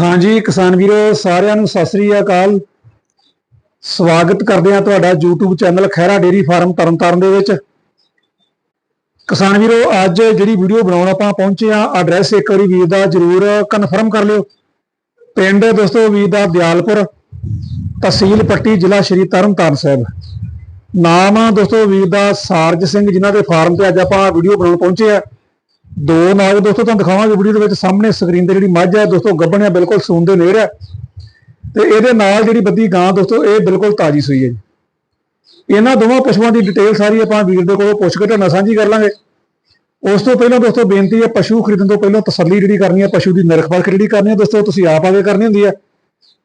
ਹਾਂਜੀ ਕਿਸਾਨ ਵੀਰੋ, ਸਾਰਿਆਂ ਨੂੰ ਸਤਿ ਸ੍ਰੀ ਅਕਾਲ। ਸਵਾਗਤ ਕਰਦੇ ਹਾਂ ਤੁਹਾਡਾ YouTube channel Khaira dairy farm Tarn Taran ਦੇ ਵਿੱਚ। ਕਿਸਾਨ ਵੀਰੋ, ਅੱਜ ਜਿਹੜੀ ਵੀਡੀਓ ਬਣਾਉਣ ਆਪਾਂ ਪਹੁੰਚੇ ਆ ਐਡਰੈਸ ਇੱਕ ਵਾਰੀ ਵੀਰ ਦਾ ਜਰੂਰ ਕਨਫਰਮ ਕਰ ਲਿਓ। ਪਿੰਡ ਦੋਸਤੋ ਵੀਰ ਦਾ ਦਿਆਲਪੁਰ, ਤਹਿਸੀਲ ਪੱਟੀ, ਜ਼ਿਲ੍ਹਾ ਸ਼੍ਰੀ ਤਰਨਤਾਰਨ ਸਾਹਿਬ। ਨਾਮ ਦੋਸਤੋ ਵੀਰ ਦਾ ਸਾਰਜ ਸਿੰਘ, ਜਿਨ੍ਹਾਂ ਦੇ ਫਾਰਮ ਤੇ ਅੱਜ ਆਪਾਂ ਵੀਡੀਓ ਬਣਾਉਣ ਪਹੁੰਚੇ ਆ ਦੋ ਨਾਗ ਦੋਸਤੋ, ਤੁਹਾਨੂੰ ਦਿਖਾਵਾਂਗੇ ਵੀਡੀਓ ਦੇ ਵਿੱਚ ਸਾਹਮਣੇ ਸਕਰੀਨ ਤੇ ਜਿਹੜੀ ਮੱਝ ਹੈ, ਦੋਸਤੋ ਗੱਭਣ ਹੈ ਬਿਲਕੁਲ ਸੂਨ ਦੇ ਨੇੜ ਹੈ। ਤੇ ਇਹਦੇ ਨਾਲ ਜਿਹੜੀ ਬੱਦੀ ਗਾਂ, ਦੋਸਤੋ, ਇਹ ਬਿਲਕੁਲ ਤਾਜੀ ਸੂਈ ਹੈ ਜੀ। ਇਹਨਾਂ ਦੋਵਾਂ ਪਸ਼ੂਆਂ ਦੀ ਡਿਟੇਲ ਸਾਰੀ ਆਪਾਂ ਵੀਰ ਦੇ ਕੋਲੋਂ ਪੁੱਛ ਕੇ ਤੁਹਾਡੇ ਨਾਲ ਸਾਂਝੀ ਕਰ ਲਾਂਗੇ। ਉਸ ਤੋਂ ਪਹਿਲਾਂ, ਦੋਸਤੋ, ਬੇਨਤੀ ਹੈ, ਪਸ਼ੂ ਖਰੀਦਣ ਤੋਂ ਪਹਿਲਾਂ ਤਸੱਲੀ ਜਿਹੜੀ ਕਰਨੀ ਹੈ, ਪਸ਼ੂ ਦੀ ਨਿਰਖ ਪਰਖ ਜਿਹੜੀ ਕਰਨੀ ਹੈ, ਦੋਸਤੋ, ਤੁਸੀਂ ਆਪ ਆਗੇ ਕਰਨੀ ਹੁੰਦੀ ਹੈ।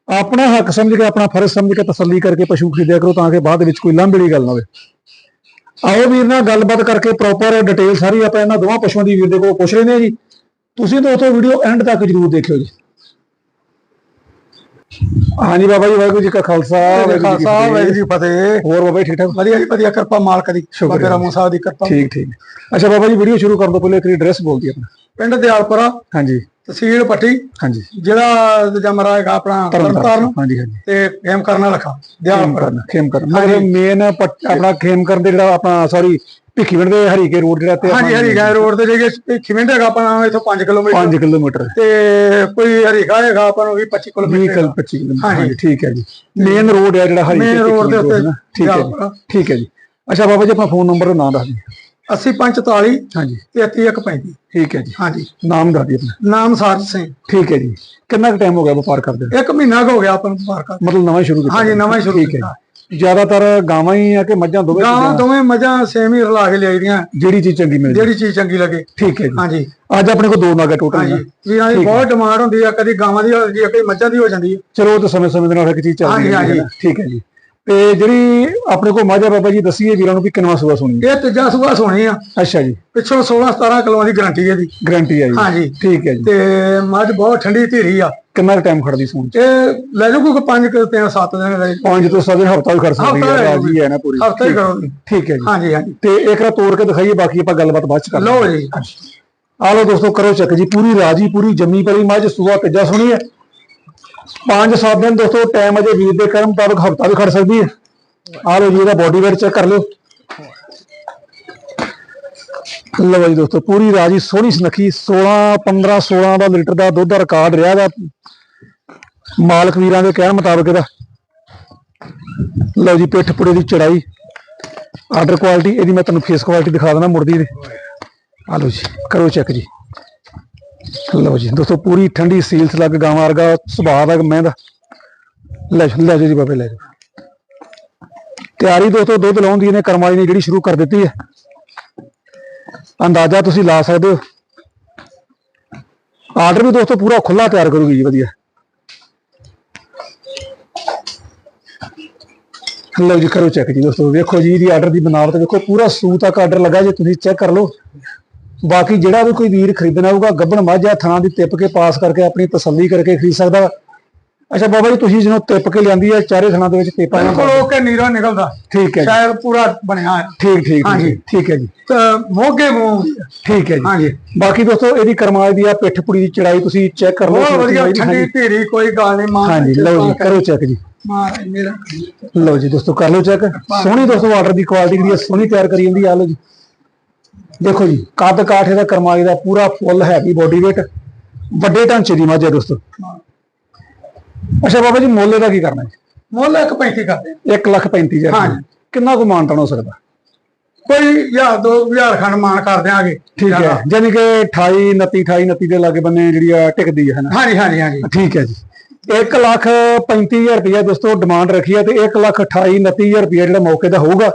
ਆਪਣਾ ਹੱਕ ਸਮਝ ਕੇ, ਆਪਣਾ ਫਰਜ਼ ਸਮਝ ਕੇ ਤਸੱਲੀ ਕਰਕੇ ਪਸ਼ੂ ਖਰੀਦਿਆ ਕਰੋ, ਤਾਂ ਕਿ ਬਾਅਦ ਵਿੱਚ ਕੋਈ ਲਾਂਭੇ ਵਾਲੀ ਗੱਲ ਨਾ ਹੋਵੇ। ਆਓ ਵੀਰ ਨਾਲ ਗੱਲਬਾਤ ਕਰਕੇ ਪ੍ਰੋਪਰ ਡਿਟੇਲ ਸਾਰੀ ਆਪਾਂ ਇਹਨਾਂ ਦੋਵਾਂ ਪਸ਼ੂਆਂ ਦੀ ਵੀਰ ਦੇ ਕੋਲ ਪੁੱਛ ਲੈਂਦੇ ਹਾਂ ਜੀ। ਤੁਸੀਂ ਦੋਸਤੋ ਵੀਡੀਓ ਐਂਡ ਤੱਕ ਜਰੂਰ ਦੇਖਿਓ ਜੀ। ਹਾਂਜੀ ਬਾਬਾ ਜੀ ਵਾਹਿਗੁਰੂ ਜੀ ਕਾ ਖਾਲਸਾ ਵਾਹਿਗੁਰੂ ਜੀ ਕੀ ਫਤਿਹ। ਵਾਹਿਗੁਰੂ ਜੀ ਫਤਿਹ। ਹੋਰ ਬਾਬਾ ਜੀ ਠੀਕ ਠਾਕ? ਵਧੀਆ ਜੀ ਵਧੀਆ ਕਿਰਪਾ ਮਾਲਕ ਦੀ। ਸ਼ੁਕਰ ਬਾਬੇ। ਰਾਮੂ ਸਾਹਿਬ ਦੀ ਕਿਰਪਾ। ਠੀਕ ਠੀਕ। ਅੱਛਾ ਬਾਬਾ ਜੀ ਵੀਡੀਓ ਸ਼ੁਰੂ ਕਰਨ ਤੋਂ ਪਹਿਲੇ ਇੱਕ ਐਡਰੈਸ ਬੋਲਦੀ ਆਪਣਾ। ਪਿੰਡ ਦਿਆਲਪੁਰਾ। ਹਾਂਜੀ। ਤਹਿਸੀਲ ਪੱਟੀ ਹਾਂਜੀ। ਜ਼ਿਲ੍ਹਾ ਜਮਰਾ ਹੈਗਾ ਆਪਣਾ ਤਰਨਤਾਰਨ ਹਾਂਜੀ ਹਾਂਜੀ। ਤੇ ਖੇਮ ਕਰਨਾ ਲਖਾ ਦਿਆਲਪੁਰਾ ਕਰਨ ਖੇਮ ਕਰਨ ਮਗਰ ਮੇਨ ਆਪਣਾ ਖੇਮ ਕਰਨ ਦੇ ਜਿਹੜਾ ਆਪਣਾ ਸੌਰੀ ਭਿੱਖੀਵਿੰਡ ਦੇ ਹਰੀਕੇ ਰੋਡ ਜਿਹੜਾ ਤੇ ਹਾਂਜੀ ਹਰੀ ਗਾਇ ਰੋਡ ਤੇ ਜਿਹੜੇ ਖਿਮਿੰਡ ਹੈਗਾ ਆਪਣਾ ਇੱਥੋਂ 5 ਕਿਲੋਮੀਟਰ। 5 ਕਿਲੋਮੀਟਰ। ਤੇ ਕੋਈ ਹਰੀ ਗਾਇ ਹੈਗਾ ਆਪਾਂ ਨੂੰ ਵੀ 25 20 ਕਿਲੋਮੀਟਰ ਕਿਲ 25 ਕਿਲੋਮੀਟਰ ਹਾਂਜੀ। ਠੀਕ ਹੈ ਜੀ। ਮੇਨ ਰੋਡ ਹੈ ਜਿਹੜਾ ਹਰੀਕੇ road ਦੇ ਉੱਤੇ ਠੀਕ ਹੈ। ਜੀ ਠੀਕ ਹੈ ਜੀ। ਅੱਛਾ ਬਾਬਾ ਜੀ ਆਪਣਾ ਫੋਨ ਨੰਬਰ ਨਾਂ ਦੱਸ ਦਿਓ। 8045 ਹਾਂਜੀ। 3335 ਠੀਕ ਹੈ ਜੀ। ਹਾਂਜੀ। ਨਾਮ ਦੱਸ ਦਿਓ ਆਪਣਾ। ਨਾਮ ਸਾਜ ਸਿੰਘ। ਠੀਕ ਹੈ ਜੀ। ਕਿੰਨਾ ਕੁ ਟਾਈਮ ਹੋ ਗਿਆ ਵਪਾਰ ਕਰਦੇ? ਇੱਕ ਮਹੀਨਾ ਕੁ ਹੋ ਗਿਆ ਆਪਾਂ ਨੂੰ ਵਪਾਰ ਕਰ ਮਤਲਬ ਨਵਾਂ ਹੀ ਸ਼ੁਰੂ ਕੀਤਾ। ਹਾਂਜੀ ਨਵਾਂ ਹੀ ਸ਼ੁਰੂ ਠੀਕ ਹੈ ਕੀਤਾ। ਜੀ। ਜ਼ਿਆਦਾਤਰ ਗਾਵਾਂ ਹੀ ਆ ਕਿ ਮੱਝਾਂ ਦੋਵੇਂ ਗਾਂ ਚੀਜ਼ਾਂ? ਦੋਵੇਂ ਮੱਝਾਂ ਸੇਮ ਹੀ ਰਲਾ ਕੇ ਲਿਆਈ ਦੀਆਂ ਜਿਹੜੀ ਚੀਜ਼ ਚੰਗੀ ਮਿਲ ਜਿਹੜੀ ਚੀਜ਼ ਚੰਗੀ ਲੱਗੇ। ਠੀਕ ਹੈ ਜੀ। ਹਾਂਜੀ। ਅੱਜ ਆਪਣੇ ਕੋਲ ਦੋ ਨਾਗਾ ਟੋਟਲ ਹਾਂਜੀ। ਵੀਰਾਂ ਦੀ ਬਹੁਤ ਡਿਮਾਂਡ ਹੁੰਦੀ ਆ। ਕਦੀ ਗਾਵਾਂ ਦੀ ਹੋ ਜਾਂਦੀ ਆ ਕਦੀ ਮੱਝਾਂ ਦੀ ਹੋ ਜਾਂਦੀ ਆ। ਚਲੋ ਉਹ ਤਾਂ ਸਮੇਂ ਸਮੇਂ ਦੇ ਨਾਲ ਇੱਕ ਚੀਜ਼ ਚੱਲਦੀ ਹਾਂਜੀ, ਹੈ। ਨਾ। ਠੀਕ ਹੈ ਜੀ। ਤੇ ਜਿਹੜੀ ਆਪਣੇ ਕੋਲ ਮਾਝਾ ਬਾਬਾ ਜੀ ਦੱਸੀਏ ਵੀਰਾਂ ਨੂੰ ਵੀ ਕਿੰਨਾ ਸੂਆ ਸੁਣੀ ਇਹ ਤੀਜਾ ਸੂਆ ਸੋਣੀ ਆ। ਅੱਛਾ ਜੀ। ਪਿੱਛੋਂ 16 17 ਕਿਲੋਆਂ ਦੀ ਗਾਰੰਟੀ ਇਹਦੀ। ਗਾਰੰਟੀ ਹੈ ਜੀ। ਹਾਂਜੀ। ਠੀਕ ਹੈ ਜੀ। ਤੇ ਮੱਝ ਬਹੁਤ ਠੰਡੀ ਧੀਰੀ ਆ। ਕਿੰਨਾ ਟਾਈਮ ਖੜਦੀ ਸੂਣ ਇਹ ਲੈ ਜਾਓ ਕੋਈ 5 ਕਿ 3 7 ਦਿਨ ਲੈ ਪੰਜ ਤੋਂ ਸੱਤ ਹਫਤਾ ਵੀ ਖੜ ਸਕਦੀ ਹੈ ਹੀ ਰਾਜੀ ਹੈ ਨਾ ਪੂਰੀ। ਹਫਤਾ ਹੀ। ਕਰੋ ਠੀਕ ਹੈ ਜੀ। ਹਾਂਜੀ ਹਾਂਜੀ। ਤੇ ਇੱਕ ਰਾ ਤੋੜ ਕੇ ਦਿਖਾਈਏ ਬਾਕੀ ਆਪਾਂ ਗੱਲਬਾਤ ਬਾਅਦ ਚ ਕਰ ਲਓ ਜੀ। ਆ ਲਓ ਦੋਸਤੋ ਕਰੋ ਚੱਕ ਜੀ। ਪੂਰੀ ਰਾਜੀ ਪੂਰੀ ਜੰਮੀ ਪਲੀ ਮੱਝ ਸੂਆ ਤੀਜਾ ਸੁਣੀ ਹੈ। ਪੰਜ ਸੱਤ ਦਿਨ ਦੋਸਤੋ ਟਾਈਮ ਅਜੇ ਵੀਰ ਦੇ ਕਰਮ ਮੁਤਾਬਕ ਹਫਤਾ ਵੀ ਖੜ ਸਕਦੀ ਹੈ। ਆ ਲਓ ਜੀ, ਇਹਦਾ ਬੋਡੀ ਵੇਟ ਚੈੱਕ ਕਰ ਲਿਓ। ਲਓ ਜੀ ਦੋਸਤੋ, ਪੂਰੀ ਰਾਜੀ ਸੋਹਣੀ ਸੁਨੱਖੀ 16 15 16 ਦਾ ਲੀਟਰ ਦਾ ਦੁੱਧ ਦਾ ਰਿਕਾਰਡ ਰਿਹਾ ਦਾ ਮਾਲਕ ਵੀਰਾਂ ਦੇ ਕਹਿਣ ਮੁਤਾਬਕ ਇਹਦਾ। ਲਓ ਜੀ, ਪਿੱਠ ਪੁੜੇ ਦੀ ਚੜਾਈ। ਆਰਡਰ ਕੁਆਲਿਟੀ ਇਹਦੀ ਮੈਂ ਤੁਹਾਨੂੰ ਫੇਸ ਕੁਆਲਿਟੀ ਦਿਖਾ ਦੇਣਾ ਮੁਰਦੀ ਦੇ। ਆ ਲਓ ਜੀ, ਕਰੋ ਚੈੱਕ ਜੀ। ਲਓ ਜੀ, ਦੋਸਤੋ, ਪੂਰੀ ਠੰਡੀ ਸੀਲਸ ਲੱਗ ਗਾਵਾਂ ਵਰਗਾ ਸੁਭਾਅ ਦਾ ਮੈਂ ਦਾ। ਲੈ ਲੈ ਜੀ ਬਾਬੇ, ਲੈ ਤਿਆਰੀ ਦੋਸਤੋ, ਦੁੱਧ ਲਾਉਣ ਦੀ ਇਹਨੇ ਕਰਮ ਨੇ ਜਿਹੜੀ ਸ਼ੁਰੂ ਕਰ ਦਿੱਤੀ ਹੈ। ਅੰਦਾਜ਼ਾ ਤੁਸੀਂ ਲਾ ਸਕਦੇ ਹੋ। ਆਰਡਰ ਵੀ ਦੋਸਤੋ ਪੂਰਾ ਖੁੱਲਾ ਤਿਆਰ ਕਰੂਗੀ ਜੀ, ਵਧੀਆ। ਲਓ ਜੀ, ਕਰੋ ਚੈੱਕ ਜੀ ਦੋਸਤੋ, ਵੇਖੋ ਜੀ, ਇਹਦੀ ਆਰਡਰ ਦੀ ਬਣਾਵਟ ਵੇਖੋ, ਪੂਰਾ ਸੂ ਤੱਕ ਆਰਡਰ ਲੱਗਾ, ਜੇ ਤੁਸੀਂ ਚੈੱਕ ਕਰ ਲਓ। ਬਾਕੀ ਜਿਹੜਾ ਵੀ ਕੋਈ ਵੀਰ ਖਰੀਦਣਾ ਹੋਊਗਾ ਗੱਬਣ ਮਾਝਾ ਥਾਂ ਦੀ ਟਿੱਪ ਕੇ ਪਾਸ ਕਰਕੇ ਆਪਣੀ ਤਸੱਲੀ ਕਰਕੇ ਖਰੀਦ ਸਕਦਾ। ਅੱਛਾ ਬਾਬਾ ਜੀ ਤੁਸੀਂ ਜਦੋਂ ਟਿੱਪ ਕੇ ਲਿਆਂਦੀ ਹੈ ਚਾਰੇ ਥਾਂ ਦੇ ਵਿੱਚ ਟਿੱਪਾਂ ਬਿਲਕੁਲ ਉਹ ਕੇ ਨੀਰਾ ਨਿਕਲਦਾ। ਠੀਕ ਹੈ ਜੀ। ਸ਼ਾਇਦ ਪੂਰਾ ਬਣਿਆ ਹੈ ਠੀਕ ਠੀਕ ਹਾਂਜੀ। ਠੀਕ ਹੈ ਜੀ। ਤੇ ਮੋਗੇ ਮੂੰਹ। ਠੀਕ ਹੈ ਜੀ। ਹਾਂਜੀ। ਬਾਕੀ ਦੋਸਤੋ ਇਹਦੀ ਕਰਮਾਲ ਦੀ ਆ ਪਿੱਠ ਪੁੜੀ ਦੀ ਚੜਾਈ ਤੁਸੀਂ ਚੈੱਕ ਕਰ ਲਓ ਬਹੁਤ ਵਧੀਆ ਦੀ। ਠੰਡੀ ਧੀਰੀ ਕੋਈ ਗੱਲ ਨਹੀਂ ਮਾਂ। ਹਾਂਜੀ ਲਓ ਜੀ ਕਰੋ ਚੈੱਕ ਜੀ। ਮਾਰ ਮੇਰਾ। ਲਓ ਜੀ ਦੋਸਤੋ ਕਰ ਲਓ ਚੈੱਕ। ਸੋਹਣੀ ਦੋਸਤੋ ਆਰਡਰ ਦੀ ਕੁਆਲਿਟੀ ਹੈ ਸੋਹਣੀ ਤਿਆਰ ਕਰੀ ਜਾਂਦੀ ਆ ਲਓ ਜੀ। ਦੇਖੋ ਜੀ ਕੱਦ ਕਾਠ ਇਹਦਾ ਕਰਮਾਲੀ ਦਾ ਪੂਰਾ ਫੁੱਲ ਹੈਵੀ ਬੋਡੀ weight ਵੱਡੇ ਢਾਂਚੇ ਦੀ ਮੱਝ ਹੈ ਦੋਸਤੋ। ਅੱਛਾ ਬਾਬਾ ਜੀ ਮੁੱਲ ਇਹਦਾ ਕੀ ਕਰਨਾ ਹੈ ਮੁੱਲ ਇੱਕ 35 ਕਰਦੇ ਆ। 1 ਲੱਖ 35 ਹਜ਼ਾਰ। ਹਾਂਜੀ। ਕਿੰਨਾ ਕੁ ਮਾਨਤਾਨ ਹੋ ਸਕਦਾ? ਕੋਈ ਦੋ ਹਜ਼ਾਰ ਖੰਡ ਮਾਨ ਕਰ ਦਿਆਂਗੇ। ਠੀਕ ਹੈ। ਯਾਨੀ ਕਿ 28 29 28 29 ਦੇ ਲਾਗੇ ਬੰਨੇ ਜਿਹੜੀ ਆ ਟਿਕਦੀ ਹੈ ਹਾਂਜੀ ਹਾਂਜੀ ਹਾਂਜੀ। ਠੀਕ ਹੈ ਜੀ। 1 ਲੱਖ 35000 ਰੁਪਇਆ ਦੋਸਤੋ ਡਿਮਾਂਡ ਰੱਖੀ ਹੈ ਤੇ 1 ਲੱਖ 28 29000 ਰੁਪਇਆ ਜਿਹੜਾ ਮੌਕੇ ਦਾ ਹੋਊਗਾ।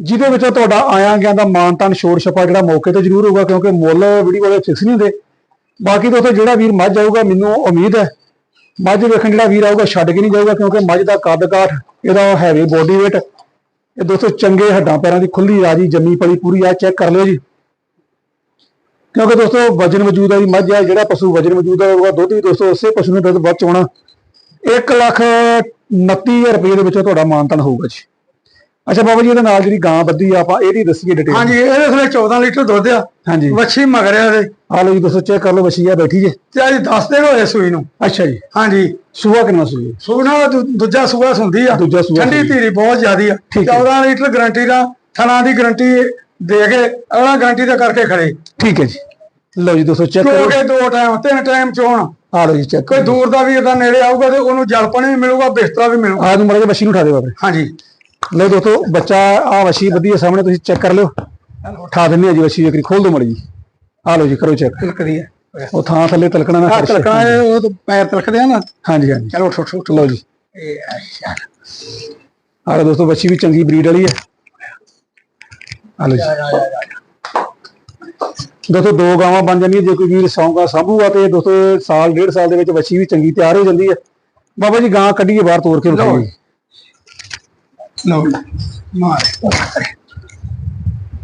ਜਿਹਦੇ ਵਿੱਚੋਂ ਤੁਹਾਡਾ ਆਇਆ ਗਿਆ ਦਾ ਮਾਨਤਾਨ ਛੋੜ, ਛਪਾ ਜਿਹੜਾ ਮੌਕੇ ਤੇ ਜ਼ਰੂਰ ਹੋਊਗਾ, ਕਿਉਂਕਿ ਮੁੱਲ ਵੀਡੀਓ ਵਾਲੇ ਫਿਕਸ ਨਹੀਂ ਹੁੰਦੇ। ਬਾਕੀ ਦੋਸਤੋ ਜਿਹੜਾ ਵੀਰ ਮੱਝ ਆਊਗਾ, ਮੈਨੂੰ ਉਮੀਦ ਹੈ, ਮੱਝ ਵੇਖਣ ਜਿਹੜਾ ਵੀਰ ਆਊਗਾ, ਛੱਡ ਕੇ ਨਹੀਂ ਜਾਊਗਾ, ਕਿਉਂਕਿ ਮੱਝ ਦਾ ਕੱਦ ਕਾਠ ਇਹਦਾ ਹੈਵੀ ਬੋਡੀ weight ਇਹ ਦੋਸਤੋ ਚੰਗੇ ਹੱਡਾਂ ਪੈਰਾਂ ਦੀ ਖੁੱਲੀ ਰਾਜੀ ਜੰਮੀ ਪਲੀ ਪੂਰੀ ਆ ਚੈੱਕ ਕਰ ਲਿਓ ਜੀ। ਕਿਉਂਕਿ ਦੋਸਤੋ ਵਜਨ ਵਜੂਦ ਵਾਲੀ ਮੱਝ ਹੈ ਜਿਹੜਾ ਪਸ਼ੂ ਵਜਨ ਵਜੂਦ ਦਾ ਹੋਊਗਾ ਦੁੱਧ ਵੀ ਦੋਸਤੋ ਉਸੇ ਪਸ਼ੂ ਨੇ ਦੁੱਧ ਵੱਧ ਚੋਣਾ 1 ਲੱਖ 29000 ਰੁਪਏ ਦੇ ਵਿੱਚੋਂ ਤੁਹਾਡਾ ਮਾਨਤਨ ਹੋਊਗਾ ਜੀ। ਅੱਛਾ ਬਾਬਾ ਜੀ ਇਹਦੇ ਨਾਲ ਜਿਹੜੀ ਗਾਂ ਬੱਧੀ ਆ ਆਪਾਂ ਇਹਦੀ ਦੱਸੀਏ ਡਿਟੇਲ ਹਾਂਜੀ ਇਹਦੇ ਥਲੇ 14 ਲੀਟਰ ਦੁੱਧ ਆ ਹਾਂਜੀ। ਵੱਛੀ ਮਗਰਿਆ ਇਹਦੇ। ਆ ਲਓ ਜੀ ਦੋਸਤੋ ਚੈੱਕ ਕਰ ਲਓ ਵਸ਼ੀ ਆ ਬੈਠੀ ਜੇ। ਤੇ ਅੱਜ 10 ਦਿਨ ਹੋਏ ਸੂਈ ਨੂੰ। ਅੱਛਾ ਜੀ। ਹਾਂਜੀ। ਸੂਆ ਕਿੰਨਾ ਸੂਈ ਸੂਣਾ ਦੂ- ਦੂਜਾ ਸੂਆ ਸੁੰਦੀ ਆ। ਦੂਜਾ ਸੂਆ ਠੰਡੀ। ਧੀਰੀ ਬਹੁਤ ਜ਼ਿਆਦੀ ਆ। ਠੀਕ ਹੈ। 14 ਲੀਟਰ ਗਰੰਟੀ ਦਾ ਥਣਾ ਦੀ ਗਰੰਟੀ ਦੇ ਕੇ ਅਗਲਾ ਗਰੰਟੀ ਦਾ ਕਰਕੇ ਖੜੇ। ਠੀਕ ਹੈ ਜੀ। ਲਓ ਜੀ ਦੋਸਤੋ ਚੈੱਕ ਕਰੋ। ਚੋਗੇ ਦੋ ਟਾਈਮ ਤਿੰਨ ਟਾਈਮ ਚੋਣ। ਆ ਲਓ ਜੀ ਚੈੱਕ ਕੋਈ ਦੂਰ ਦਾ ਵੀ ਇਹਦਾ ਨੇੜੇ ਆਊਗਾ ਤੇ ਉਹਨੂੰ ਜਲ ਪਾਣੀ ਵੀ ਮਿਲੂਗਾ ਬਿਸਤਰਾ ਵੀ ਮਿਲੂਗਾ। ਆ ਨੂੰ ਮੜਾ ਕੇ ਨੂੰ ਉਠਾ ਦੇ ਬਾਬੇ ਹਾਂਜੀ। ਲਓ ਦੋਸਤੋ ਬੱਚਾ ਆ ਵਸ਼ੀ ਬੱਧੀ ਆ ਸਾਹਮਣੇ ਤੁਸੀਂ ਚੈੱਕ ਕਰ ਲਿਓ। ਉਠਾ ਦਿੰਦੇ ਆ ਜੀ ਵਸ਼ੀ ਇੱਕ ਖੋਲ ਦੋ ਮੜੀ ਜੀ। ਆ ਲਓ ਜੀ ਕਰੋ ਚੈੱਕ ਤਿਲਕਦੀ ਹੈ ਉਹ ਥਾਂ ਥੱਲੇ ਤਲਕਣਾ ਨਾ ਆ ਖਰਚ ਉਹ ਤਾਂ ਪੈਰ ਤਲਕਦੇ ਆ ਨਾ। ਹਾਂਜੀ ਹਾਂਜੀ। ਚਲੋ ਉੱਠ ਉੱਠ ਉੱਠ। ਲਓ ਜੀ। ਇਹ ਅੱਛਾ ਆ। ਦੋਸਤੋ ਬੱਚੀ ਵੀ ਚੰਗੀ ਬਰੀਡ ਵਾਲੀ ਹੈ ਆ ਲਓ ਜੀ। ਦੋਸਤੋ ਦੋ ਗਾਵਾਂ ਬਣ ਜਾਂਦੀਆਂ ਜੇ ਕੋਈ ਵੀਰ ਸੌਂਗਾ ਸਾਂਭੂਗਾ ਤੇ ਦੋਸਤੋ ਸਾਲ ਡੇਢ ਸਾਲ ਦੇ ਵਿੱਚ ਬੱਚੀ ਵੀ ਚੰਗੀ ਤਿਆਰ ਹੋ ਜਾਂਦੀ ਹੈ ਬਾਬਾ ਜੀ ਗਾਂ ਕੱਢੀਏ ਬਾਹਰ ਤੋੜ ਕੇ ਲਓ। ਵਿਖਾਈਏ। ਲਓ ਮਾਰ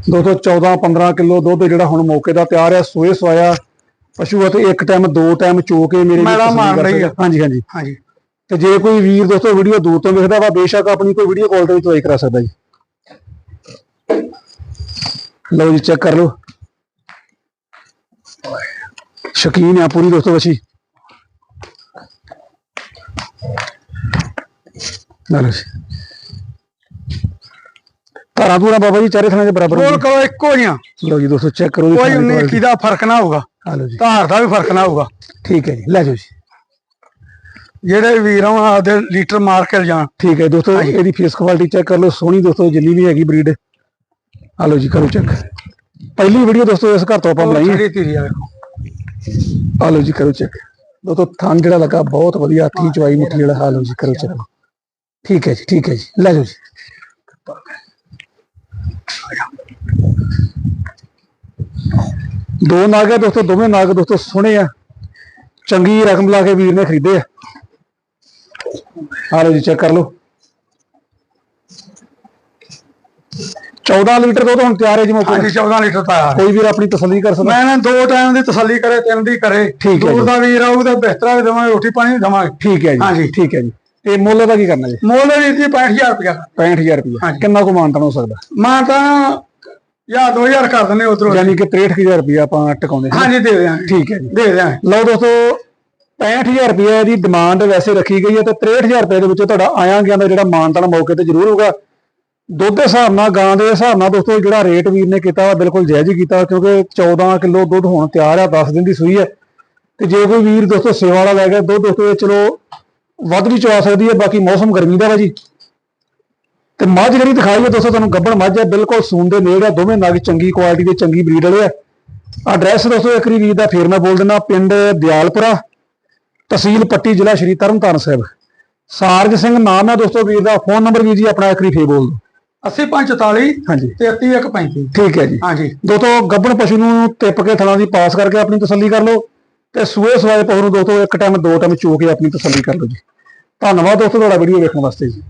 ਦੋਸਤੋ 14 15 ਕਿਲੋ ਦੁੱਧ ਜਿਹੜਾ ਹੁਣ ਮੌਕੇ ਦਾ ਤਿਆਰ ਹੈ ਸੋਏ ਸਵਾਇਆ। ਪਸ਼ੂ ਅਤੇ ਇੱਕ ਟਾਈਮ ਦੋ ਟਾਈਮ ਚੋ ਕੇ ਮੇਰੇ ਮੈਲਾ ਤਸੱਲੀ ਮਾਰ ਲਈ ਆ। ਹਾਂਜੀ ਹਾਂਜੀ। ਹਾਂਜੀ। ਤੇ ਜੇ ਕੋਈ ਵੀਰ ਦੋਸਤੋ ਵੀਡੀਓ ਦੂਰ ਤੋਂ ਵੇਖਦਾ ਵਾ ਬੇਸ਼ੱਕ ਆਪਣੀ ਕੋਈ ਵੀਡੀਓ ਕਾਲ ਤੇ ਵੀ ਚਵਾਈ ਕਰਾ ਸਕਦਾ ਜੀ। ਲਓ ਜੀ ਚੈੱਕ ਕਰ ਲਓ। ਸ਼ਕੀਨ ਆ ਪੂਰੀ ਦੋਸਤੋ ਵਸੀ। ਜੀ। ਧਾਰਾਂ ਧੂਰਾਂ ਬਾਬਾ ਜੀ ਚਾਰੇ ਥਾਂ ਦੇ ਬਰਾਬਰ ਹੁੰਦੀਆਂ। ਕਰੋ ਇੱਕੋ ਜੀਆਂ ਲਓ ਜੀ ਦੋਸਤੋ ਚੈੱਕ ਕਰੋ ਜੀ ਕੋਈ ਥਾਂ ਦੀ 19 quality। ਦਾ ਫ਼ਰਕ ਨਾ ਹੋਊਗਾ। ਆ ਲਓ ਜੀ। ਧਾਰ ਦਾ ਵੀ ਫ਼ਰਕ ਨਾ ਹੋਊਗਾ। ਠੀਕ ਹੈ ਜੀ ਲੈ ਜਾਓ ਜੀ। ਜਿਹੜੇ ਵੀਰਾਂ ਆਪਦੇ ਲੀਟਰ ਮਾਰ ਕੇ ਜਾਣ ਠੀਕ ਹੈ ਦੋਸਤੋ ਇਹਦੀ ਫੇਸ ਕੁਆਲਿਟੀ ਚੈੱਕ ਕਰ ਲਓ ਸੋਹਣੀ ਦੋਸਤੋ ਜਿੰਨੀ ਵੀ ਹੈਗੀ ਬਰੀਡ ਆ ਲਓ ਜੀ ਕਰੋ ਚੈੱਕ ਪਹਿਲੀ ਵੀਡੀਓ ਦੋਸਤੋ ਇਸ ਘਰ ਤੋਂ ਆਪਾਂ ਬਣਾਈ। ਹੈ ਠੰਡੀ ਧੀਰੀ ਆ ਵੇਖੋ ਆ ਲਓ ਜੀ ਕਰੋ ਚੈੱਕ ਦੋਸਤੋ ਥਣ ਜਿਹੜਾ ਲੱਗਾ ਬਹੁਤ ਵਧੀਆ ਹੱਥੀ ਚਵਾਈ ਮੁੱਠੀ ਵਾਲਾ। ਆ ਲਓ ਜੀ ਕਰੋ ਚੈੱਕ ਠੀਕ ਹੈ ਜੀ ਠੀਕ ਹੈ ਜੀ ਲੈ ਜਾਓ ਜੀ। ਦੋ ਨਾਗ ਹੈ ਦੋਸਤੋ ਦੋਵੇਂ ਨਾਗ ਦੋਸਤੋ ਸੋਹਣੇ ਆ। ਚੰਗੀ ਰਕਮ ਲਾ ਕੇ ਵੀਰ ਨੇ ਖਰੀਦੇ ਆ। ਆ ਲਓ ਜੀ ਚੈੱਕ ਕਰ ਲਓ। 14 ਲੀਟਰ ਦੁੱਧ ਹੁਣ ਤਿਆਰ ਹੈ ਜੀ ਮੌਕੇ ਹਾਂਜੀ 14 ਲੀਟਰ ਤਾਂ ਆ ਕੋਈ ਵੀਰ ਆਪਣੀ ਤਸੱਲੀ ਕਰ ਸਕਦਾ। ਮੈਂ ਨਾ ਦੋ ਟਾਈਮ ਦੀ ਤਸੱਲੀ ਕਰੇ ਤਿੰਨ ਦੀ ਕਰੇ। ਠੀਕ ਹੈ ਦੂਰ। ਦਾ ਵੀਰ ਆਊ ਤਾਂ ਬਿਸਤਰਾ ਵੀ ਦੇਵਾਂਗੇ ਰੋਟੀ ਪਾਣੀ ਵੀ ਦੇਵਾਂਗੇ। ਠੀਕ ਹੈ ਜੀ। ਹਾਂਜੀ। ਠੀਕ ਹੈ ਜੀ। ਤੇ ਮੁੱਲ ਦਾ ਕੀ ਕਰਨਾ ਜੀ? ਮੁੱਲ ਵੀ ਦੀ 65000 ਰੁਪਇਆ। 65000 ਰੁਪਏ ਹਾਂਜੀ। ਕਿੰਨਾ ਕੁ ਮਾਨਤਨ ਹੋ ਸਕਦਾ? ਮੈਂ ਤਾਂ ਯਾ 2000 ਕਰ ਦਿੰਦੇ ਉਧਰੋਂ। ਯਾਨੀ ਕਿ 63000 ਰੁਪਏ ਆਪਾਂ ਟਿਕਾਉਂਦੇ ਹਾਂ ਹਾਂਜੀ ਦੇ ਦਿਆਂਗੇ। ਠੀਕ ਹੈ ਜੀ। ਦੇ ਦਿਆਂਗੇ। ਲਓ ਦੋਸਤੋ 65000 ਰੁਪਏ ਦੀ ਡਿਮਾਂਡ ਵੈਸੇ ਰੱਖੀ ਗਈ ਹੈ ਤੇ 63000 ਰੁਪਏ ਦੇ ਵਿੱਚ ਤੁਹਾਡਾ ਆਇਆ ਗਿਆ ਦਾ ਜਿਹੜਾ ਮਾਨਤਨ ਮੌਕੇ ਤੇ ਜ਼ਰੂਰ ਹੋਊਗਾ। ਦੁੱਧ ਦੇ ਹਿਸਾਬ ਨਾਲ ਗਾਂ ਦੇ ਹਿਸਾਬ ਨਾਲ ਦੋਸਤੋ ਜਿਹੜਾ ਰੇਟ ਵੀਰ ਨੇ ਕੀਤਾ ਵਾ ਬਿਲਕੁਲ ਜਾਇਜ਼ ਹੀ ਕੀਤਾ ਕਿਉਂਕਿ 14 ਕਿਲੋ ਦੁੱਧ ਹੁਣ ਤਿਆਰ ਆ 10 ਦਿਨ ਦੀ ਸੂਈ ਹੈ। ਤੇ ਜੇ ਕੋਈ ਵੀਰ ਦੋਸਤੋ ਸੇਵਾ ਵਾਲਾ ਲੈ ਗਿਆ ਦੁੱਧ ਦੋਸਤੋ ਚਲੋ ਵੱਧ ਵੀ ਚਵਾ ਸਕਦੀ ਹੈ ਬਾਕੀ ਮੌਸਮ ਗਰਮੀ ਦਾ ਵਾ ਜੀ। ਤੇ ਮੱਝ ਜਿਹੜੀ ਦਿਖਾਈ ਹੈ ਦੋਸਤੋ ਤੁਹਾਨੂੰ ਗੱਬਣ ਮੱਝ ਹੈ ਬਿਲਕੁਲ ਸੂਨ ਦੇ ਨੇੜੇ ਆ ਦੋਵੇਂ ਨਗ ਚੰਗੀ ਕੁਆਲਿਟੀ ਦੇ ਚੰਗੀ ਬਰੀਡ ਵਾਲੇ ਆ। ਐਡਰੈਸ ਦੋਸਤੋ ਇੱਕ ਵੀਰ ਦਾ ਫੇਰ ਮੈਂ ਬੋਲ ਦਿੰਦਾ ਪਿੰਡ ਦਿਆਲਪੁਰਾ ਤਹਿਸੀਲ ਪੱਟੀ ਜ਼ਿਲ੍ਹਾ ਸ਼੍ਰੀ ਤਰਨਤਾਰਨ ਸਾਹਿਬ। ਸਾਰਜ ਸਿੰਘ ਨਾਮ ਹੈ ਦੋਸਤੋ ਵੀਰ ਦਾ ਫੋਨ ਨੰਬਰ ਵੀਰ ਜੀ ਆਪਣਾ ਇੱਕ ਵਾਰੀ ਫੇਰ ਬੋਲ ਦਿਓ। 8044 ਹਾਂਜੀ। 33135 ਠੀਕ ਹੈ ਜੀ। ਹਾਂਜੀ। ਦੋਸਤੋ ਗੱਬਣ ਪਸ਼ੂ ਨੂੰ ਟਿੱਪ ਕੇ ਥਲਾਂ ਦੀ ਪਾਸ ਕਰਕੇ ਆਪਣੀ ਤਸੱਲੀ ਕਰ ਲਓ। ਤੇ ਸੂਏ ਸਵਾਏ ਪਸ਼ੂ ਨੂੰ ਦੋਸਤੋ, ਇੱਕ ਟਾਈਮ ਦੋ ਟਾਈਮ ਚੋ ਕੇ ਆਪਣੀ ਤਸੱਲੀ ਕਰ ਲਓ ਜੀ। ਧੰਨਵਾਦ ਦੋਸਤੋ, ਤੁਹਾਡਾ ਵੀਡੀਓ ਵੇਖਣ ਵਾਸਤੇ ਜੀ।